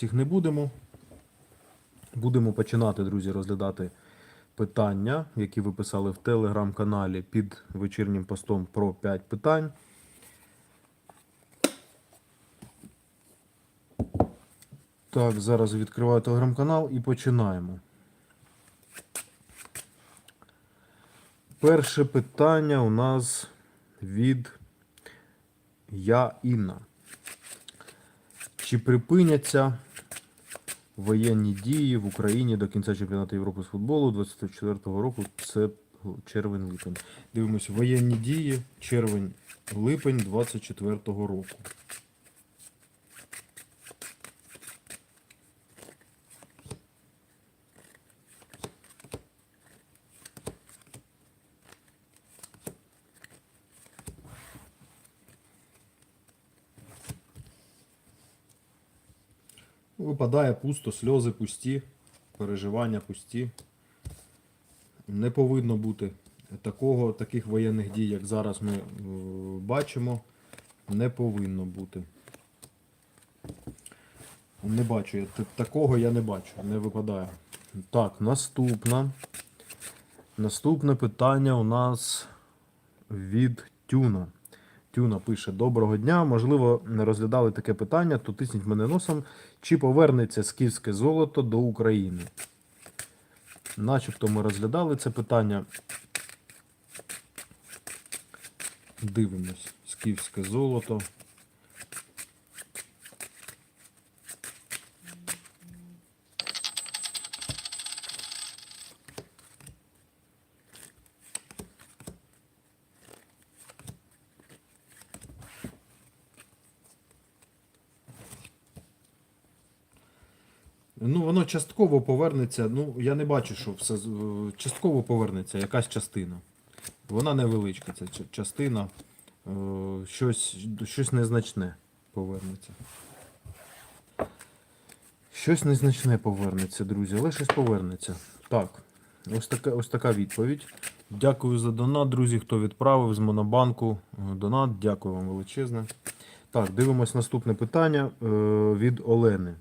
Їх не будемо. Будемо починати, друзі, розглядати питання, які ви писали в телеграм-каналі під вечірнім постом про 5 питань. Так, зараз відкриваю телеграм-канал і починаємо. Перше питання у нас від Я Інна. Чи припиняться воєнні дії в Україні до кінця чемпіонату Європи з футболу 24-го року? Це червень-липень. Дивимось, воєнні дії, червень-липень 24-го року. Випадає пусто, сльози пусті, переживання пусті. Не повинно бути такого, таких воєнних дій, як зараз ми е, бачимо. Не повинно бути. Не бачу. Я, такого я не бачу, не випадає. Так, наступна. Наступне питання у нас від Тюна. Тюна пише: Доброго дня. Можливо, не розглядали таке питання, то тисніть мене носом. Чи повернеться скіфське золото до України? Начебто ми розглядали це питання. Дивимось. Скіфське золото. Ну, воно частково повернеться. Ну, я не бачу, що все е, частково повернеться якась частина. Вона невеличка, ця частина. Е, Щось, щось незначне повернеться. Щось незначне повернеться, друзі, але щось повернеться. Так, ось така, ось така відповідь. Дякую за донат, друзі, хто відправив з Монобанку е, донат. Дякую вам величезне. Так, дивимось наступне питання від Олени.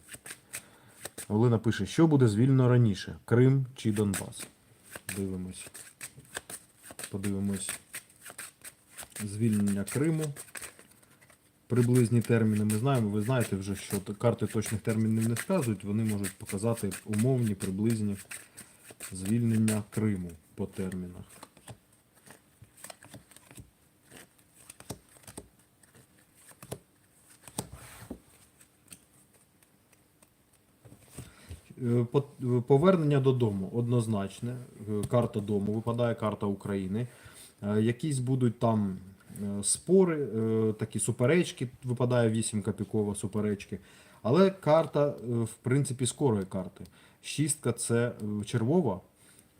Олена пише, що буде звільнено раніше: Крим чи Донбас? Дивимось. Подивимось. Звільнення Криму. Приблизні терміни ми знаємо. Ви знаєте вже, що карти точних термінів не вказують, вони можуть показати умовні, приблизні звільнення Криму по термінах. Повернення додому однозначне. Е, Карта дому випадає, карта України. Е, Якісь будуть там е, спори, е, такі суперечки, випадає вісімка пікова суперечки. Але карта, е, в принципі, скорої карти. Шістка це е, червова,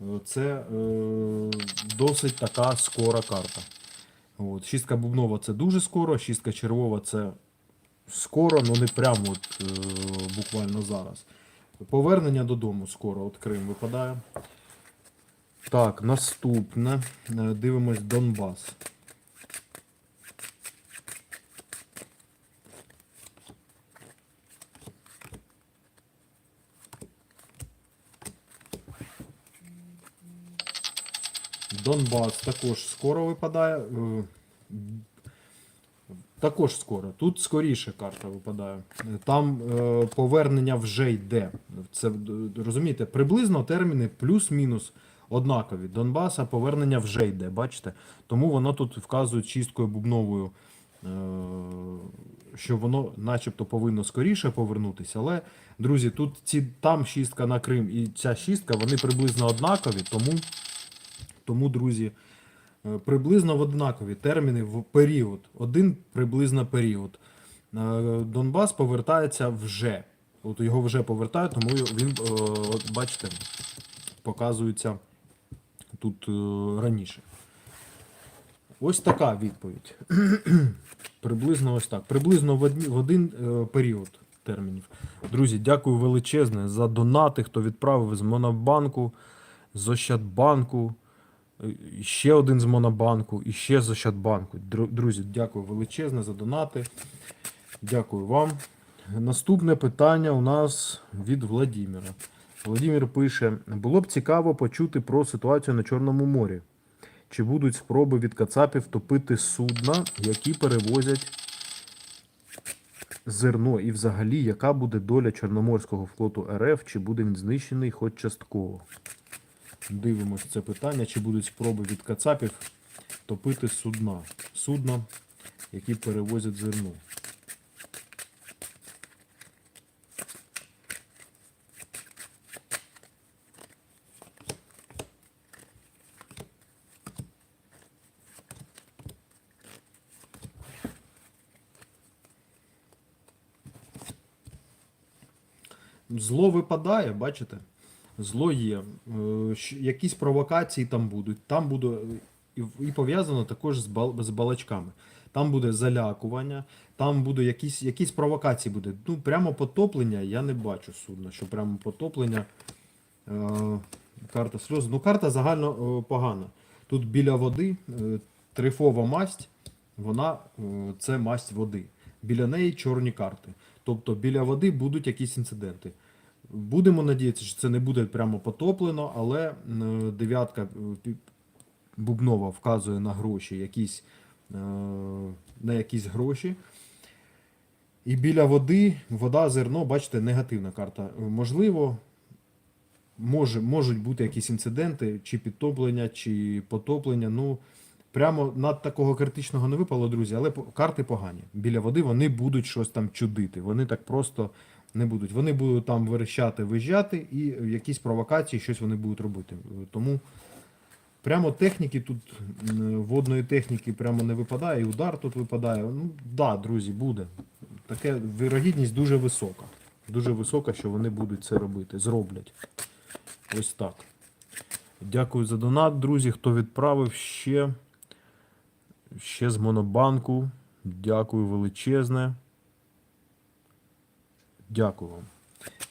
е, це е, досить така скора карта. От. Шістка бубнова це дуже скоро, шістка червова це скоро, але не прямо от, е, буквально зараз. Повернення додому скоро, от Крим випадає. Так, наступне. Е, Дивимось Донбас. Донбас також скоро випадає. Також скоро. Тут скоріше карта випадає. Там е, повернення вже йде. Це е, розумієте, приблизно терміни плюс-мінус однакові. Донбаса повернення вже йде, бачите? Тому воно тут вказує чисткою бубновою, е, що воно начебто повинно скоріше повернутися. Але, друзі, тут ці, там шістка на Крим і ця шістка, вони приблизно однакові, тому, тому друзі. Е, Приблизно в однакові терміни в період. Один приблизно період. Е, Донбас повертається вже. От його вже повертають, тому він, е, от бачите, показується тут раніше. Ось така відповідь. Приблизно ось так. Приблизно в, одні, в один період термінів. Друзі, дякую величезне за донати, хто відправив з Монобанку, з Ощадбанку. Ще один з Монобанку і ще з Ощадбанку. Друзі, дякую величезне за донати. Дякую вам. Наступне питання у нас від Владіміра. Владимир пише: було б цікаво почути про ситуацію на Чорному морі. Чи будуть спроби від Кацапів топити судна, які перевозять зерно? І взагалі, яка буде доля Чорноморського флоту РФ? Чи буде він знищений хоч частково? Дивимось це питання, чи будуть спроби від Кацапів топити судна. Судна, які перевозять зерно. Зло випадає, бачите? Зло є. Е, Якісь провокації там будуть. Там буде і, пов'язано також з, балачками. Там буде залякування, там буде якісь, якісь провокації буде. Ну, прямо потоплення я не бачу судна, що прямо потоплення. Е, карта сльоз. Ну, карта загально е, погана. Тут біля води трифова масть, вона це масть води. Біля неї чорні карти. Тобто біля води будуть якісь інциденти. Будемо надіятися, що це не буде прямо потоплено, але е, дев'ятка е, бубнова вказує на гроші, якісь, е, на якісь гроші. І біля води, вода, зерно, бачите, негативна карта. Можливо, може, можуть бути якісь інциденти, чи підтоплення, чи потоплення. Ну, прямо над такого критичного не випало, друзі, але карти погані. Біля води вони будуть щось там чудити. Вони так просто не будуть. Вони будуть там верещати, виїжджати, і якісь провокації, щось вони будуть робити. Тому прямо техніки тут, водної техніки прямо не випадає, і удар тут випадає. Ну, да, друзі, буде. Таке вірогідність дуже висока. Дуже висока, що вони будуть це робити. Зроблять. Ось так. Дякую за донат, друзі. Хто відправив ще, ще з Монобанку. Дякую величезне. Дякую вам.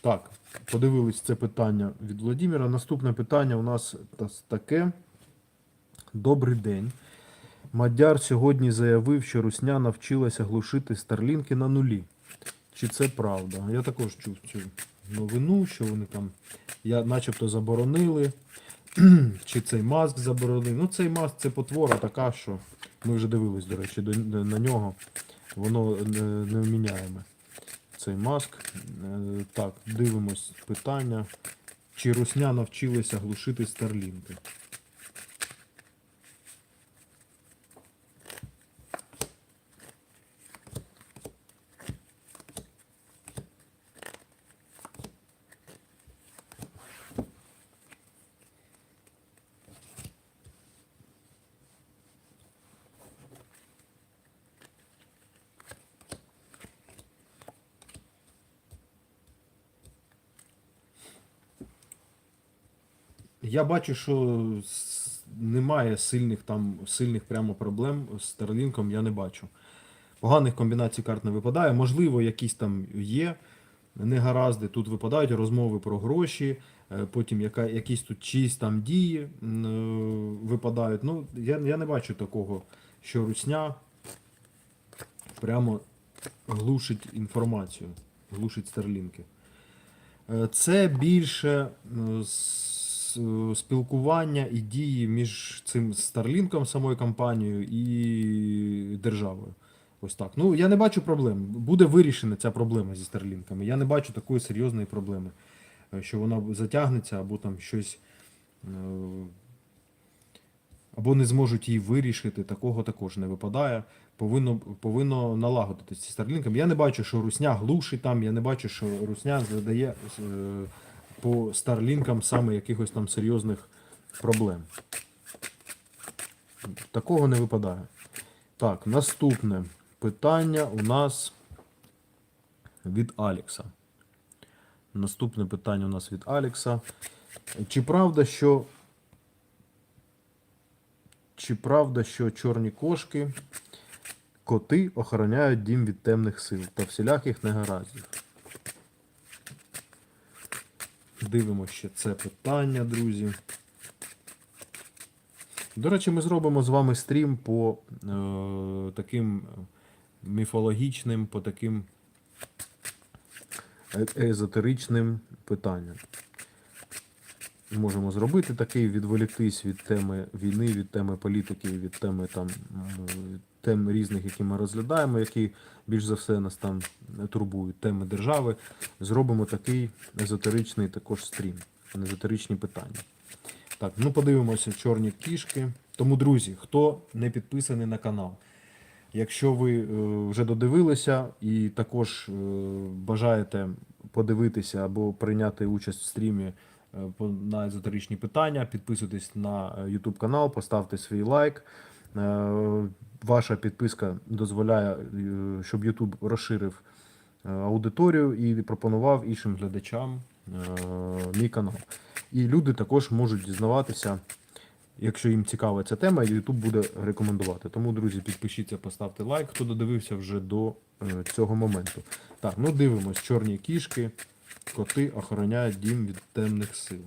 Так, подивились це питання від Владимира. Наступне питання у нас таке. Добрий день. Мадяр сьогодні заявив, що Русня навчилася глушити старлінки на нулі. Чи це правда? Я також чув цю новину, що вони там я начебто заборонили. Чи цей маск заборонив? Ну, цей маск це потвора така, що ми вже дивились, до речі, на нього. Воно не, не вміняємо. Цей маск. Е, Так, дивимось питання. Чи Русня навчилася глушити старлінки? Я бачу, що немає сильних там сильних прямо проблем з Старлінком, я не бачу. Поганих комбінацій карт не випадає. Можливо, якісь там є негаразди. Тут випадають розмови про гроші, е, потім яка, якісь тут чиїсь там дії е, випадають. Ну, я, я не бачу такого, що русня прямо глушить інформацію, глушить старлінки. Е, Це більше е, спілкування і дії між цим Старлінком, самою компанією і державою. Ось так. Ну, я не бачу проблем. Буде вирішена ця проблема зі Старлінками. Я не бачу такої серйозної проблеми, е, що вона затягнеться або там щось. е, Або не зможуть її вирішити, такого також не випадає. Повинно, повинно налагодитися Старлінком. Я не бачу, що Русня глушить там, я не бачу, що Русня задає е, по Старлінкам саме якихось там серйозних проблем. Такого не випадає. Так, наступне питання у нас від Алекса. Наступне питання у нас від Алекса. Чи правда, що чи правда, що чорні кошки, коти охороняють дім від темних сил та всіляких негараздів? Дивимося ще це питання, друзі. До речі, ми зробимо з вами стрім по е, таким міфологічним, по таким е- езотеричним питанням. Можемо зробити такий, відволіктись від теми війни, від теми політики, від теми там тем різних, які ми розглядаємо, які більш за все нас там турбують, теми держави. Зробимо такий езотеричний також стрім, езотеричні питання. Так, ну подивимося чорні кішки. Тому, друзі, хто не підписаний на канал, якщо ви е, вже додивилися і також е, бажаєте подивитися або прийняти участь в стрімі е, на езотеричні питання, підписуйтесь на YouTube канал, поставте свій лайк. Е, Ваша підписка дозволяє, е, щоб YouTube розширив е, аудиторію і пропонував іншим глядачам мій канал. І люди також можуть дізнаватися, якщо їм цікава ця тема, YouTube буде рекомендувати. Тому, друзі, підпишіться, поставте лайк, хто додивився вже до цього моменту. Так, ну дивимось, чорні кішки, коти охороняють дім від темних сил.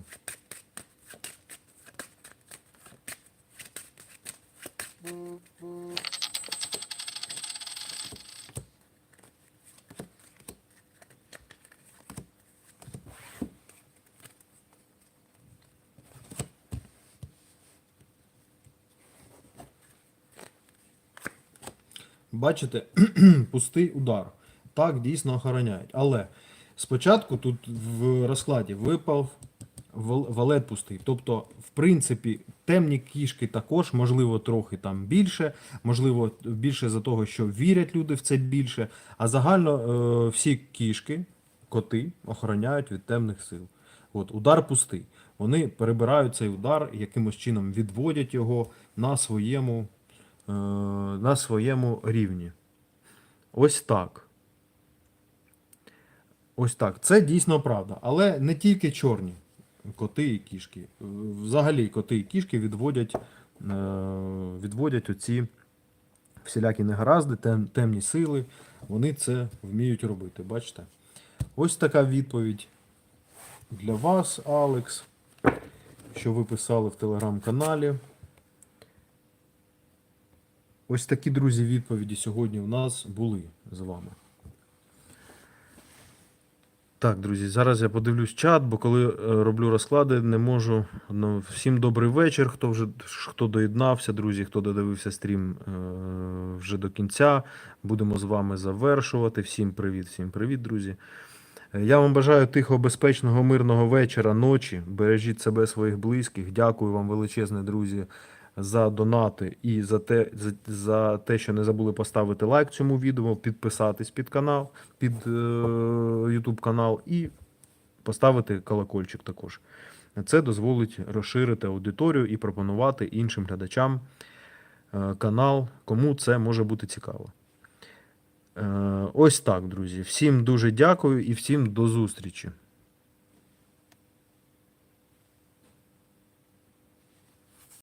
Бачите, пустий удар. Так дійсно охороняють. Але спочатку тут в розкладі випав валет пустий. Тобто, в принципі, темні кішки також, можливо, трохи там більше, можливо, більше за того, що вірять люди в це більше. А загально е, всі кішки, коти охороняють від темних сил. От, удар пустий. Вони перебирають цей удар, якимось чином відводять його на своєму, на своєму рівні. Ось так. Ось так. Це дійсно правда. Але не тільки чорні коти і кішки. Е, Взагалі коти і кішки відводять, е, відводять оці всілякі негаразди, тем, темні сили. Вони це вміють робити. Бачите? Ось така відповідь для вас, Алекс, що ви писали в телеграм-каналі. Ось такі, друзі, відповіді сьогодні у нас були з вами. Так, друзі, зараз я подивлюсь чат, бо коли е, роблю розклади, не можу. Ну, всім добрий вечір. Хто вже хто доєднався, друзі, хто додивився стрім е, вже до кінця. Будемо з вами завершувати. Всім привіт, всім привіт, друзі. Я вам бажаю тихого, безпечного, мирного вечора, ночі. Бережіть себе, своїх близьких. Дякую вам величезне, друзі, за донати і за те, за, за те, що не забули поставити лайк цьому відео, підписатись під канал, під е, YouTube канал і поставити колокольчик також. Це дозволить розширити аудиторію і пропонувати іншим глядачам е, канал, кому це може бути цікаво. Е, Ось так, друзі. Всім дуже дякую і всім до зустрічі.